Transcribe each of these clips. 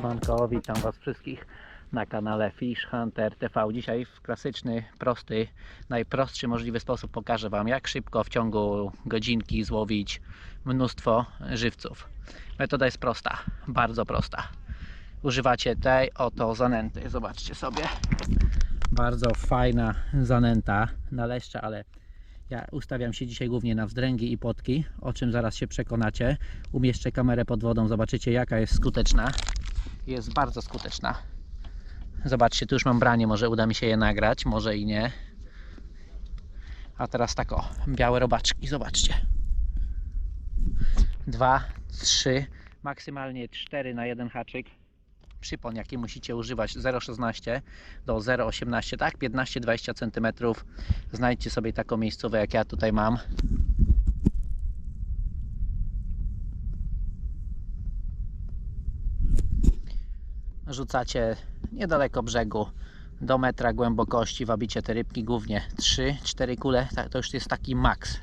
Siemanko, witam Was wszystkich na kanale Fish Hunter TV. Dzisiaj w klasyczny, prosty, najprostszy możliwy sposób pokażę Wam, jak szybko w ciągu godzinki złowić mnóstwo żywców. Metoda jest prosta, bardzo prosta. Używacie tej oto zanęty. Zobaczcie sobie. Bardzo fajna zanęta na leszcze, ale ja ustawiam się dzisiaj głównie na wzdręgi i potki, o czym zaraz się przekonacie. Umieszczę kamerę pod wodą, zobaczycie jaka jest skuteczna. Jest bardzo skuteczna. Zobaczcie, tu już mam branie, może uda mi się je nagrać, może i nie. A teraz tak o, białe robaczki, zobaczcie. Dwa, trzy, maksymalnie cztery na jeden haczyk. Przypon, jaki musicie używać 0,16 do 0,18, tak? 15-20 cm. Znajdźcie sobie taką miejscówę, jak ja tutaj mam. Rzucacie niedaleko brzegu do metra głębokości, wabicie te rybki głównie 3-4 kule, Tak, to już jest taki maks.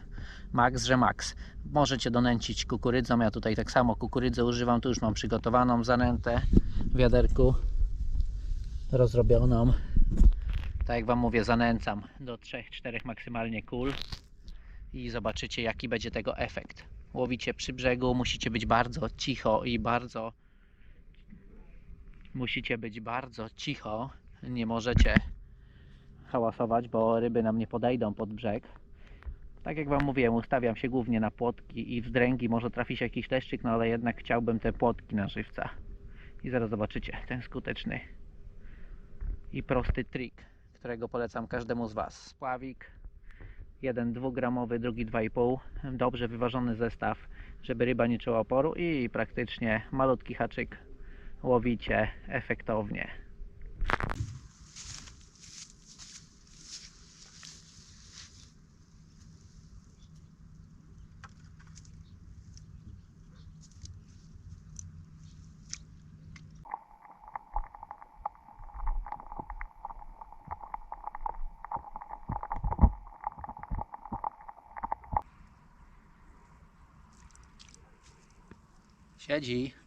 Max, że max. Możecie donęcić kukurydzą, ja tutaj tak samo kukurydzę używam, tu już mam przygotowaną zanętę w wiaderku rozrobioną. Tak jak Wam mówię, zanęcam do 3-4 maksymalnie kul i zobaczycie jaki będzie tego efekt. Łowicie przy brzegu, musicie być bardzo cicho i bardzo musicie być bardzo cicho. Nie możecie hałasować, bo ryby nam nie podejdą pod brzeg. Tak jak Wam mówiłem, ustawiam się głównie na płotki i wzdręgi. Może trafi się jakiś leszczyk, no ale jednak chciałbym te płotki na żywca. I zaraz zobaczycie ten skuteczny i prosty trik, którego polecam każdemu z Was. Spławik, jeden dwugramowy, drugi 2,5. Dobrze wyważony zestaw, żeby ryba nie czuła oporu i praktycznie malutki haczyk łowicie efektownie. Siedzi.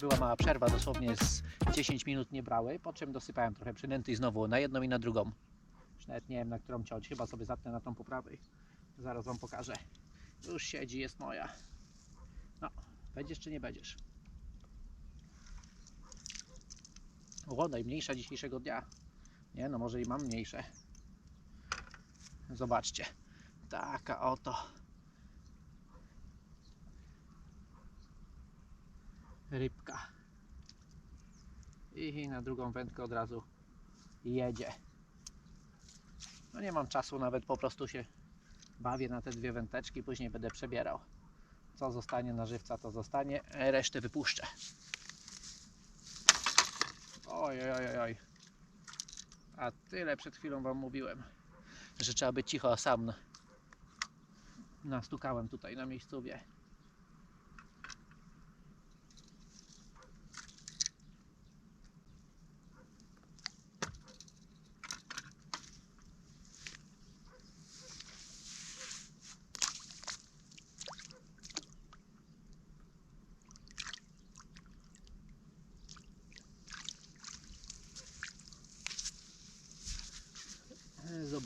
Była mała przerwa, dosłownie z 10 minut nie brały, po czym dosypałem trochę przynęty i znowu na jedną i na drugą. Już nawet nie wiem na którą ciąć, chyba sobie zapnę na tą po prawej. Zaraz Wam pokażę. Już siedzi, jest moja. No, będziesz czy nie będziesz? O, najmniejsza dzisiejszego dnia. Nie, no może i mam mniejsze. Zobaczcie. Taka oto. Rybka. I na drugą wędkę od razu jedzie. No nie mam czasu, nawet po prostu się bawię na te dwie wędeczki, później będę przebierał. Co zostanie na żywca, to zostanie, e, resztę wypuszczę. Oj, oj, oj, oj. A tyle przed chwilą Wam mówiłem, że trzeba być cicho, a sam nastukałem tutaj na miejscowie.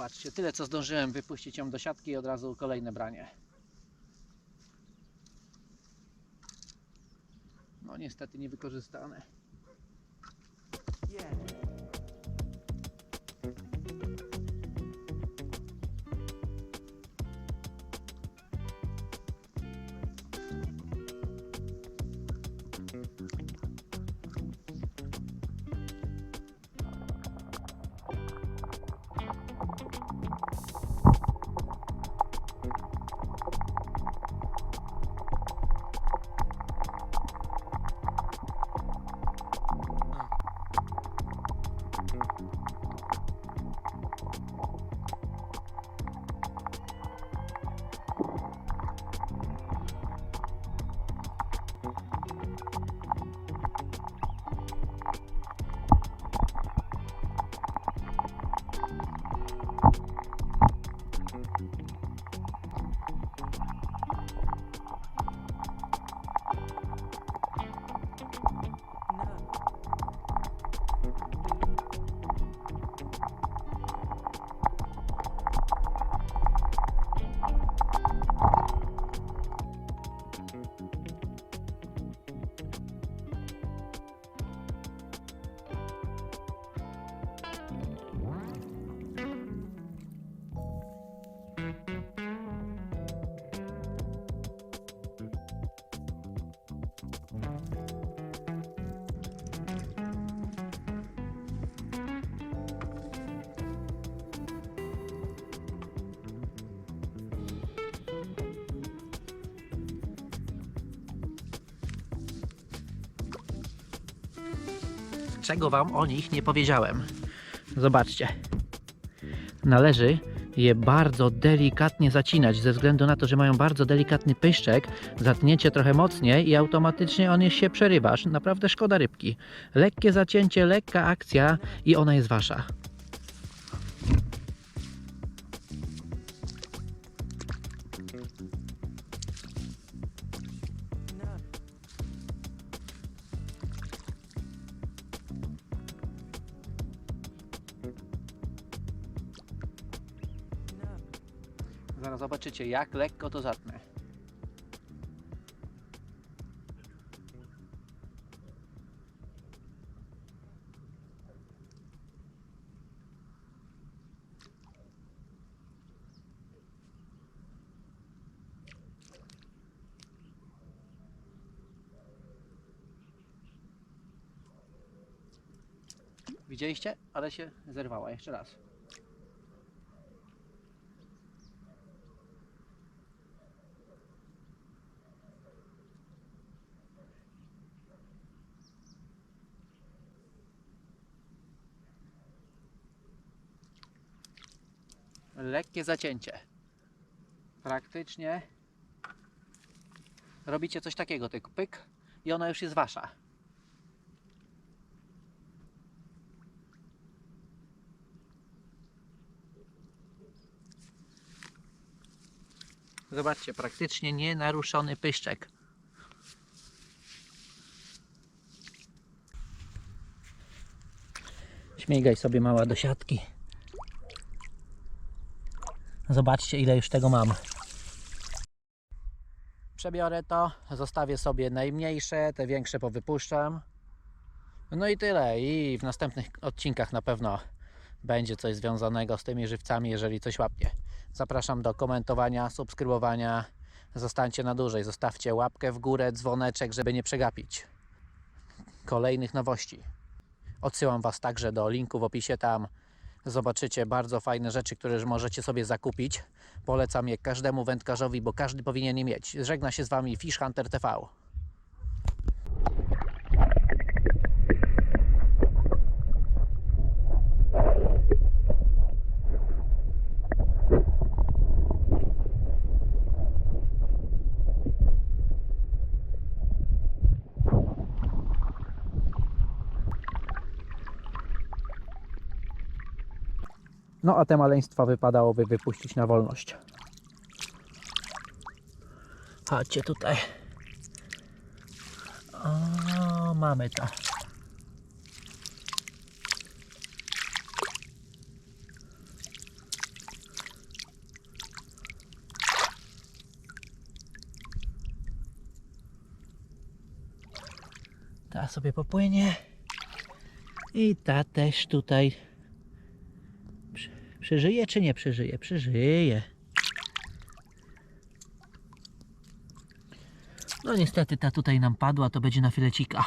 Zobaczcie, tyle co zdążyłem wypuścić ją do siatki i od razu kolejne branie. No niestety niewykorzystane. Czego Wam o nich nie powiedziałem. Zobaczcie. Należy je bardzo delikatnie zacinać, ze względu na to, że mają bardzo delikatny pyszczek. Zatnięcie trochę mocniej i automatycznie on się przerywa. Aż Naprawdę szkoda rybki. Lekkie zacięcie, lekka akcja i ona jest Wasza. Zaraz zobaczycie, jak lekko to zatnę. Widzieliście? Ale się zerwała. Jeszcze raz. Lekkie zacięcie. Praktycznie robicie coś takiego, tyk pyk i ona już jest wasza. Zobaczcie, praktycznie nienaruszony pyszczek. Śmigaj sobie mała do siatki. Zobaczcie ile już tego mam. Przebiorę to, zostawię sobie najmniejsze, te większe powypuszczam. No i tyle. I w następnych odcinkach na pewno będzie coś związanego z tymi żywcami, jeżeli coś łapie. Zapraszam do komentowania, subskrybowania. Zostańcie na dłużej. Zostawcie łapkę w górę, dzwoneczek, żeby nie przegapić kolejnych nowości. Odsyłam Was także do linku w opisie. Tam zobaczycie bardzo fajne rzeczy, które możecie sobie zakupić. Polecam je każdemu wędkarzowi, bo każdy powinien je mieć. Żegna się z Wami Fish Hunter TV. No a te maleństwa wypadałoby wypuścić na wolność. Chodźcie tutaj. O, mamy to. Ta sobie popłynie. I ta też tutaj Przeżyje czy nie przeżyje? Przeżyje. No niestety ta tutaj nam padła, to będzie na filecika.